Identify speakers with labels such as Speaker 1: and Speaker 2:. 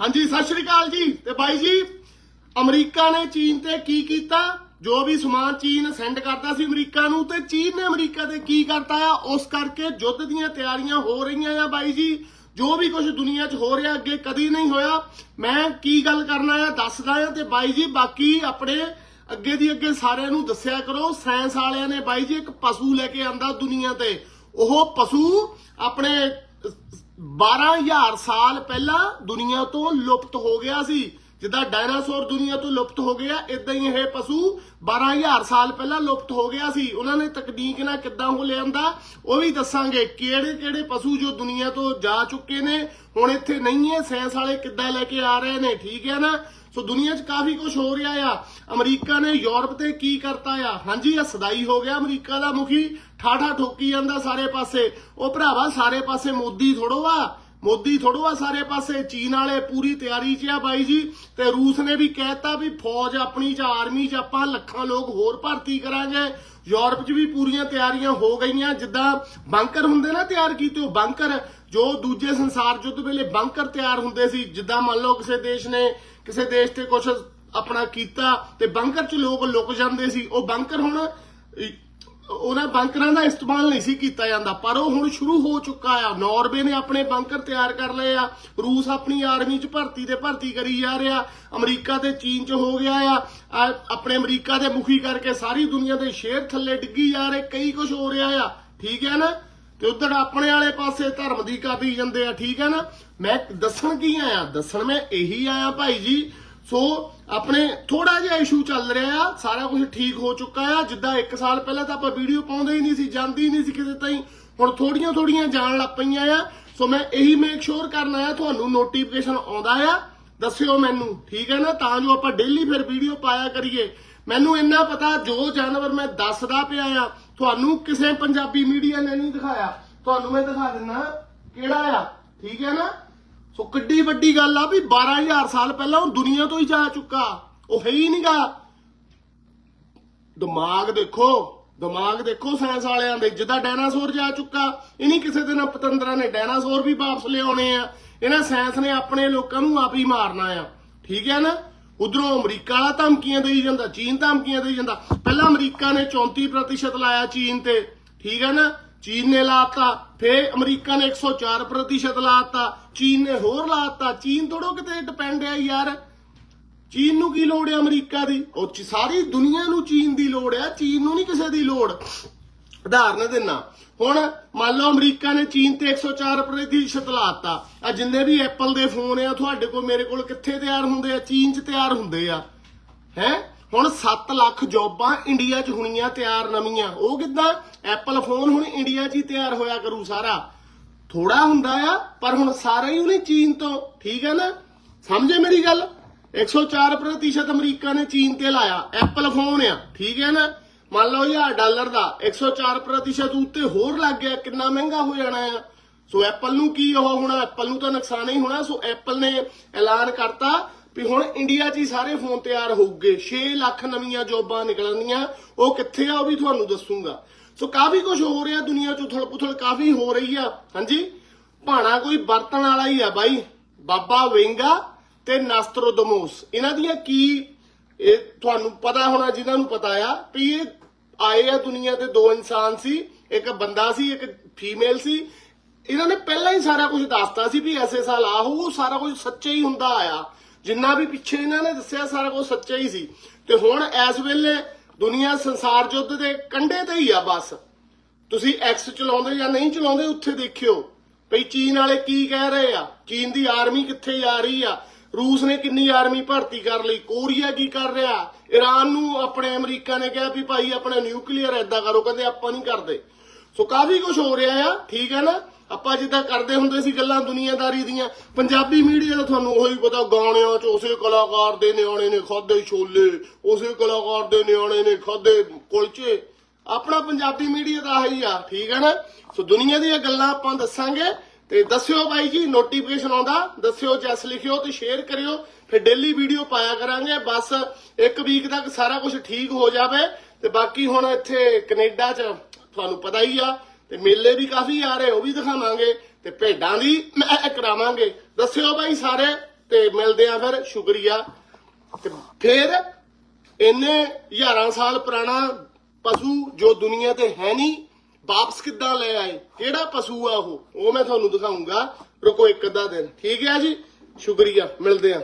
Speaker 1: ਹਾਂਜੀ, ਸਤਿ ਸ਼੍ਰੀ ਅਕਾਲ ਜੀ। ਤੇ ਬਾਈ ਜੀ, ਅਮਰੀਕਾ ਨੇ ਚੀਨ ਤੇ ਕੀ ਕੀਤਾ? ਜੋ ਵੀ ਸਮਾਨ ਚੀਨ ਸੈਂਡ ਕਰਦਾ ਸੀ ਅਮਰੀਕਾ ਨੂੰ, ਤੇ ਚੀਨ ਨੇ ਅਮਰੀਕਾ ਤੇ ਕੀ ਕਰਤਾ ਆ? ਉਸ ਕਰਕੇ ਯੁੱਧ ਦੀਆਂ ਤਿਆਰੀਆਂ ਹੋ ਰਹੀਆਂ ਆ ਬਾਈ ਜੀ। ਜੋ ਵੀ ਕੁਝ ਦੁਨੀਆ 'ਚ ਹੋ ਰਿਹਾ, ਅੱਗੇ ਕਦੀ ਨਹੀਂ ਹੋਇਆ। ਮੈਂ ਕੀ ਗੱਲ ਕਰਨਾ ਆ, ਦੱਸਦਾ ਆ, ਤੇ ਬਾਈ ਜੀ, ਬਾਕੀ ਆਪਣੇ ਅੱਗੇ ਦੀ ਅੱਗੇ ਸਾਰਿਆਂ ਨੂੰ ਦੱਸਿਆ ਕਰੋ। ਸਾਇੰਸ ਵਾਲਿਆਂ ਨੇ ਬਾਈ ਜੀ, ਇੱਕ ਪਸ਼ੂ ਲੈ ਕੇ ਆਂਦਾ ਦੁਨੀਆ ਤੇ। ਉਹ ਪਸ਼ੂ ਆਪਣੇ 12000 ਸਾਲ ਪਹਿਲਾਂ ਦੁਨੀਆ ਤੋਂ ਲੁਪਤ ਹੋ ਗਿਆ ਸੀ। ਜਿੱਦਾਂ ਡਾਇਨਾਸੌਰ ਦੁਨੀਆ ਤੋਂ ਲੁਪਤ ਹੋ ਗਿਆ ਇਦਾਂ ਹੀ ਇਹ ਪਸ਼ੂ 12000 ਸਾਲ ਪਹਿਲਾਂ ਲੁਪਤ ਹੋ ਗਿਆ ਸੀ। ਉਹਨਾਂ ਨੇ ਤਕਨੀਕ ਨਾਲ ਕਿੱਦਾਂ ਉਹ ਲਿਆਂਦਾ, ਉਹ ਵੀ ਦੱਸਾਂਗੇ ਕਿਹੜੇ ਕਿਹੜੇ ਪਸ਼ੂ ਜੋ ਦੁਨੀਆ ਤੋਂ ਜਾ ਚੁੱਕੇ ਨੇ, ਹੁਣ ਇੱਥੇ ਨਹੀਂ ਹੈ ਸਾਇੰਸ ਵਾਲੇ ਕਿੱਦਾਂ ਲੈ ਕੇ ਆ ਰਹੇ ਨੇ, ਠੀਕ ਹੈ ਨਾ? ਸੋ ਦੁਨੀਆ 'ਚ ਕਾਫੀ ਕੁਝ ਹੋ ਰਿਹਾ ਆ। ਅਮਰੀਕਾ ਨੇ ਯੂਰਪ ਤੇ ਕੀ ਕਰਤਾ ਆ? ਹਾਂਜੀ, ਇਹ ਸਦਾਈ ਹੋ ਗਿਆ ਅਮਰੀਕਾ ਦਾ ਮੁਖੀ। ਠਾਠਾ ਠੋਕੀ ਜਾਂਦਾ ਸਾਰੇ ਪਾਸੇ। ਉਹ ਭਰਾਵਾ, ਸਾਰੇ ਪਾਸੇ ਮੋਦੀ ਥੋੜੋ ਆ ਮੋਦੀ ਥੋੜੋ ਆ ਸਾਰੇ ਪਾਸੇ, ਚੀਨ ਵਾਲੇ ਪੂਰੀ ਤਿਆਰੀ 'ਚ ਆ ਬਾਈ ਜੀ, ਤੇ ਰੂਸ ਨੇ ਵੀ ਕਹਿਤਾ ਵੀ ਫੌਜ ਆਪਣੀ 'ਚ, ਆਰਮੀ 'ਚ ਆਪਾਂ ਲੱਖਾਂ ਲੋਕ ਹੋਰ ਭਰਤੀ ਕਰਾਂਗੇ। ਯੂਰਪ 'ਚ ਵੀ ਪੂਰੀਆਂ ਤਿਆਰੀਆਂ ਹੋ ਗਈਆਂ, ਜਿੱਦਾਂ ਬੰਕਰ ਹੁੰਦੇ ਨਾ ਤਿਆਰ ਕੀਤੇ, ਉਹ ਬੰਕਰ, ਜੋ ਦੂਜੇ ਸੰਸਾਰ ਯੁੱਧ ਵੇਲੇ ਬੰਕਰ ਤਿਆਰ ਹੁੰਦੇ ਸੀ, ਜਿੱਦਾਂ ਮੰਨ ਲਓ ਕਿਸੇ ਦੇਸ਼ ਨੇ, ਕਿਸੇ ਦੇਸ਼ ਤੇ ਕੁਝ ਆਪਣਾ ਕੀਤਾ, ਤੇ ਬੰਕਰ 'ਚ ਲੋਕ ਲੁਕ ਜਾਂਦੇ ਸੀ, ਉਹ ਬੰਕਰ ਹੁਣ ਉਹਨਾਂ ਬੰਕਰਾਂ ਦਾ ਇਸਤੇਮਾਲ ਨਹੀਂ ਸੀ ਕੀਤਾ ਜਾਂਦਾ, ਪਰ ਉਹ ਹੁਣ ਸ਼ੁਰੂ ਹੋ ਚੁੱਕਾ ਆ। ਨਾਰਵੇ ਨੇ ਆਪਣੇ ਬੰਕਰ ਤਿਆਰ ਕਰ ਲਏ ਆ। ਰੂਸ ਆਪਣੀ ਆਰਮੀ 'ਚ ਭਰਤੀ ਤੇ ਭਰਤੀ ਕਰੀ ਜਾ ਰਿਹਾ। ਅਮਰੀਕਾ ਤੇ ਚੀਨ 'ਚ ਹੋ ਗਿਆ ਆ। ਆਪਣੇ ਅਮਰੀਕਾ ਦੇ ਮੁਖੀ ਕਰਕੇ ਸਾਰੀ ਦੁਨੀਆ ਦੇ ਸ਼ੇਰ ਥੱਲੇ ਡਿੱਗੀ ਜਾ ਰਹੇ, ਕਈ ਕੁਝ ਹੋ ਰਿਹਾ ਆ। ਠੀਕ ਹੈ ਨਾ? ਤੇ ਉਧਰ ਆਪਣੇ ਵਾਲੇ ਪਾਸੇ ਧਰਮ ਦੀ ਕਾਪੀ ਜਾਂਦੇ ਆ। ਠੀਕ ਹੈ ਨਾ? ਮੈਂ ਦੱਸਣ ਕੀ ਆਇਆ? ਦੱਸਣ ਮੈਂ ਇਹੀ ਆਇਆ ਭਾਈ ਜੀ। ਸੋ ਆਪਣੇ ਥੋੜਾ ਜਿਹਾ ਇਸ਼ੂ ਚੱਲ ਰਿਹਾ ਆ, ਸਾਰਾ ਕੁਝ ਠੀਕ ਹੋ ਚੁੱਕਾ ਆ। ਜਿੱਦਾਂ 1 ਸਾਲ ਪਹਿਲਾਂ ਤਾਂ ਆਪਾਂ ਵੀਡੀਓ ਪਾਉਂਦੇ ਹੀ ਨਹੀਂ ਸੀ, ਜਾਂਦੀ ਹੀ ਨਹੀਂ ਸੀ ਕਿਸੇ ਤਾਈਂ। ਹੁਣ ਥੋੜੀਆਂ ਥੋੜੀਆਂ ਜਾਣ ਲੱਗ ਪਈਆਂ ਆ। ਸੋ ਮੈਂ ਇਹੀ ਮੇਕ ਸ਼ੋਰ ਕਰਨਾ ਆ ਤੁਹਾਨੂੰ ਨੋਟੀਫਿਕੇਸ਼ਨ ਆਉਂਦਾ ਆ। ਦੱਸਿਓ ਮੈਨੂੰ, ਠੀਕ ਹੈ ਨਾ? ਤਾਂ ਜੋ ਆਪਾਂ ਡੇਲੀ ਫਿਰ ਵੀਡੀਓ ਪਾਇਆ ਕਰੀਏ। ਮੈਨੂੰ ਇੰਨਾ ਪਤਾ, ਜੋ ਜਾਨਵਰ ਮੈਂ ਦੱਸਦਾ ਪਿਆ ਆ, ਤੁਹਾਨੂੰ ਕਿਸੇ ਪੰਜਾਬੀ ਮੀਡੀਆ ਨੇ ਨਹੀਂ ਦਿਖਾਇਆ। ਤੁਹਾਨੂੰ ਮੈਂ ਦਿਖਾ ਦਿੰਦਾ ਕਿਹੜਾ ਆ, ਠੀਕ ਹੈ ਨਾ? ਸੋ ਕਿੱਡੀ ਵੱਡੀ ਗੱਲ ਆ ਵੀ 12000 ਸਾਲ ਪਹਿਲਾਂ ਉਹ ਦੁਨੀਆ ਤੋਂ ਹੀ ਜਾ ਚੁੱਕਾ। ਉਹ ਹੈ ਹੀ ਨਹੀਂਗਾ। ਦਿਮਾਗ ਦੇਖੋ ਦਿਮਾਗ ਦੇਖੋ ਸਾਇੰਸ ਵਾਲਿਆਂ ਦੇ। ਜਿੱਦਾਂ ਡਾਇਨਾਸੌਰ ਜਾ ਚੁੱਕਾ, ਇਹ ਨਹੀਂ ਕਿਸੇ ਦਿਨ ਪਤੰਦਰਾਂ ਨੇ ਡਾਇਨਾਸੌਰ ਵੀ ਵਾਪਸ ਲਿਆਉਣੇ ਆ। ਇਹਨਾਂ ਸਾਇੰਸ ਨੇ ਆਪਣੇ ਲੋਕਾਂ ਨੂੰ ਆਪ ਹੀ ਮਾਰਨਾ ਆ। ਠੀਕ ਹੈ ਨਾ? ਉਧਰੋਂ ਅਮਰੀਕਾ ਵਾਲਾ ਧਮਕੀਆਂ ਦੇਈ ਜਾਂਦਾ, ਚੀਨ ਧਮਕੀਆਂ ਦੇਈ ਜਾਂਦਾ। ਪਹਿਲਾਂ ਅਮਰੀਕਾ ਨੇ 34% ਲਾਇਆ ਚੀਨ ਤੇ। ਠੀਕ ਹੈ ਨਾ? ਚੀਨ ਨੇ ਲਾਤਾ, ਫੇਰ ਅਮਰੀਕਾ ਨੇ 104% ਲਾਤਾ, ਚੀਨ ਨੇ ਹੋਰ ਲਾਤਾ। ਚੀਨ ਥੋੜੋ ਕਿਤੇ ਡਿਪੈਂਡ ਹੈ ਯਾਰ। ਚੀਨ ਨੂੰ ਕੀ ਲੋੜ ਹੈ ਅਮਰੀਕਾ ਦੀ? ਉਹ ਸਾਰੀ ਦੁਨੀਆ ਨੂੰ ਚੀਨ ਦੀ ਲੋੜ ਹੈ, ਚੀਨ ਨੂੰ ਨਹੀਂ ਕਿਸੇ ਦੀ ਲੋੜ। ਉਦਾਹਰਨ ਦਿੰਨਾ। ਹੁਣ ਮੰਨ ਲਓ ਅਮਰੀਕਾ ਨੇ ਚੀਨ ਤੇ 104% ਲਾਤਾ। ਆ ਜਿੰਨੇ ਵੀ ਐਪਲ ਦੇ ਫੋਨ ਆ, ਤੁਹਾਡੇ ਕੋਲ ਮੇਰੇ ਕੋਲ ਕਿੱਥੇ ਤਿਆਰ ਹੁੰਦੇ ਆ? ਚੀਨ 'ਚ ਤਿਆਰ ਹੁੰਦੇ ਆ। ਹੈ? ਹੁਣ 7 ਲੱਖ ਜੌਬਾਂ ਇੰਡੀਆ 'ਚ ਹੋਣੀਆਂ ਤਿਆਰ ਨਵੀਆਂ। ਉਹ ਕਿੱਦਾਂ? ਐਪਲ ਫੋਨ ਹੁਣ ਇੰਡੀਆ 'ਚ ਹੀ ਤਿਆਰ ਹੋਇਆ ਕਰੂ ਸਾਰਾ। ਥੋੜਾ ਹੁੰਦਾ ਆ, ਪਰ ਹੁਣ ਸਾਰਾ ਹੀ ਉਹਨੇ ਚੀਨ ਤੋਂ। ਠੀਕ ਹੈ ਨਾ? ਸਮਝੇ ਮੇਰੀ ਗੱਲ? 104% ਅਮਰੀਕਾ ਨੇ ਚੀਨ ਤੇ ਲਾਇਆ। ਐਪਲ ਫੋਨ ਆ। ਠੀਕ ਹੈ ਨਾ? ਮੰਨ ਲਓ 1000 ਡਾਲਰ ਦਾ। 104% ਉੱਤੇ ਹੋਰ ਲੱਗ ਗਿਆ। ਕਿੰਨਾ ਮਹਿੰਗਾ ਹੋ ਜਾਣਾ ਆ? ਸੋ ਐਪਲ ਨੂੰ ਕੀ ਉਹ ਹੋਣਾ? ਐਪਲ ਨੂੰ ਤਾਂ ਨੁਕਸਾਨ ਹੀ ਹੋਣਾ। ਸੋ ਐਪਲ ਨੇ ਐਲਾਨ ਕਰਤਾ ਵੀ ਹੁਣ ਇੰਡੀਆ 'ਚ ਹੀ ਸਾਰੇ ਫੋਨ ਤਿਆਰ ਹੋਊਗੇ 6 ਲੱਖ ਨਵੀਆਂ ਜੌਬਾਂ ਨਿਕਲਣੀਆਂ ਉਹ ਕਿੱਥੇ ਆ ਉਹ ਵੀ ਤੁਹਾਨੂੰ ਦੱਸੂਗਾ। ਸੋ ਕਾਫੀ ਕੁਝ ਹੋ ਰਿਹਾ ਦੁਨੀਆ 'ਚ ਉਥਲ ਪੁਥਲ ਕਾਫੀ ਹੋ ਰਹੀ ਆ। ਹਾਂਜੀ? ਭਾਣਾ ਕੋਈ ਵਰਤਣ ਵਾਲਾ ਹੀ ਆ ਬਾਈ। ਬਾਬਾ ਵੇਂਗਾ ਤੇ ਨਸਤਰੋਦਮੋਸ। ਇਹਨਾਂ ਦੀਆਂ ਕੀ, ਇਹ ਤੁਹਾਨੂੰ ਪਤਾ ਹੋਣਾ, ਜਿਨ੍ਹਾਂ ਨੂੰ ਪਤਾ ਆ, ਵੀ ਇਹ ਆਏ ਆ ਦੁਨੀਆ ਤੇ ਦੋ ਇਨਸਾਨ ਸੀ, ਇੱਕ ਬੰਦਾ ਸੀ, ਇੱਕ ਫੀਮੇਲ ਸੀ। ਇਹਨਾਂ ਨੇ ਪਹਿਲਾਂ ਹੀ ਸਾਰਾ ਕੁਝ ਦੱਸਤਾ ਸੀ ਵੀ ਐਸੇ ਸਾਲ ਆ ਹੋਊ ਸਾਰਾ ਕੁਝ ਸੱਚੇ ਹੀ ਹੁੰਦਾ ਆਇਆ। ਜਿੰਨਾ ਵੀ ਪਿੱਛੇ ਇਹਨਾਂ ਨੇ ਦੱਸਿਆ ਸਾਰਾ ਕੁਝ ਸੱਚਾ ਹੀ ਸੀ। ਤੇ ਹੁਣ ਇਸ ਵੇਲੇ ਦੁਨੀਆ ਸੰਸਾਰ ਯੁੱਧ ਦੇ ਕੰਢੇ ਤੇ ਹੀ ਆ ਬਸ। ਤੁਸੀਂ ਐਕਸ ਚਲਾਉਂਦੇ ਜਾਂ ਨਹੀਂ ਚਲਾਉਂਦੇ ਉੱਥੇ ਦੇਖਿਓ। ਭਈ ਚੀਨ ਵਾਲੇ ਕੀ ਕਹਿ ਰਹੇ ਆ? ਚੀਨ ਦੀ ਆਰਮੀ ਕਿੱਥੇ ਜਾ ਰਹੀ ਆ? ਰੂਸ ਨੇ ਕਿੰਨੀ ਆਰਮੀ ਭਰਤੀ ਕਰ ਲਈ? ਕੋਰੀਆ ਕੀ ਕਰ ਰਿਹਾ? ਈਰਾਨ ਨੂੰ ਆਪਣੇ ਅਮਰੀਕਾ ਨੇ ਕਿਹਾ ਵੀ ਭਾਈ ਆਪਣਾ ਨਿਊਕਲੀਅਰ ਐਦਾਂ ਕਰੋ, ਕਹਿੰਦੇ ਆਪਾਂ ਨਹੀਂ ਕਰਦੇ। ਸੋ ਕਾਫੀ ਕੁਝ ਹੋ ਰਿਹਾ ਆ, ਠੀਕ ਹੈ ਨਾ? ਆਪਾਂ ਜਿੱਦਾਂ ਕਰਦੇ ਹੁੰਦੇ ਸੀ ਗੱਲਾਂ ਦੁਨੀਆਦਾਰੀ ਦੀਆਂ, ਪੰਜਾਬੀ ਮੀਡੀਆ ਦਾ ਤੁਹਾਨੂੰ ਉਹੀ ਪਤਾ, ਗਾਣਿਆਂ 'ਚ ਉਸੇ ਕਲਾਕਾਰ ਦੇ ਨਿਆਣੇ ਨੇ ਖਾਦੇ ਛੋਲੇ, ਉਸੇ ਕਲਾਕਾਰ ਦੇ ਨਿਆਣੇ ਨੇ ਖਾਦੇ ਕੁਲਚੇ। ਆਪਣਾ ਪੰਜਾਬੀ ਮੀਡੀਆ ਦਾ ਆਹੀ ਆ, ਠੀਕ ਹੈ ਨਾ? ਸੋ ਦੁਨੀਆ ਦੀਆਂ ਗੱਲਾਂ ਆਪਾਂ ਦੱਸਾਂਗੇ, ਤੇ ਦੱਸਿਓ ਬਾਈ ਜੀ ਨੋਟੀਫਿਕੇਸ਼ਨ ਆਉਂਦਾ, ਦੱਸਿਓ, ਜੈਸ ਲਿਖਿਓ ਤੇ ਸ਼ੇਅਰ ਕਰਿਓ, ਫਿਰ ਡੇਲੀ ਵੀਡੀਓ ਪਾਇਆ ਕਰਾਂਗੇ, ਬਸ ਇੱਕ ਵੀਕ ਤੱਕ ਸਾਰਾ ਕੁਝ ਠੀਕ ਹੋ ਜਾਵੇ, ਤੇ ਬਾਕੀ ਹੁਣ ਇੱਥੇ ਕੈਨੇਡਾ 'ਚ, ਤੁਹਾਨੂੰ ਪਤਾ ਹੀ ਆ ਤੇ ਮੇਲੇ ਵੀ ਕਾਫੀ ਆ ਰਹੇ, ਉਹ ਵੀ ਦਿਖਾਵਾਂਗੇ ਤੇ ਭੇਡਾਂ ਦੀ ਮੈਂ ਕਰਾਵਾਂਗੇ। ਦੱਸਿਓ ਬਾਈ ਸਾਰੇ ਤੇ ਮਿਲਦੇ ਆ ਫਿਰ, ਸ਼ੁਕਰੀਆ। ਤੇ ਫਿਰ ਇੰਨੇ ਹਜ਼ਾਰਾਂ ਸਾਲ ਪੁਰਾਣਾ ਪਸ਼ੂ ਜੋ ਦੁਨੀਆ ਤੇ ਹੈ ਨਹੀਂ, ਵਾਪਸ ਕਿੱਦਾਂ ਲੈ ਆਏ? ਕਿਹੜਾ ਪਸ਼ੂ ਆ ਉਹ? ਉਹ ਮੈਂ ਤੁਹਾਨੂੰ ਦਿਖਾਉਂਗਾ ਰੁਕੋ ਇੱਕ ਅੱਧਾ ਦਿਨ। ਠੀਕ ਹੈ ਜੀ? ਸ਼ੁਕਰੀਆ। ਮਿਲਦੇ ਆ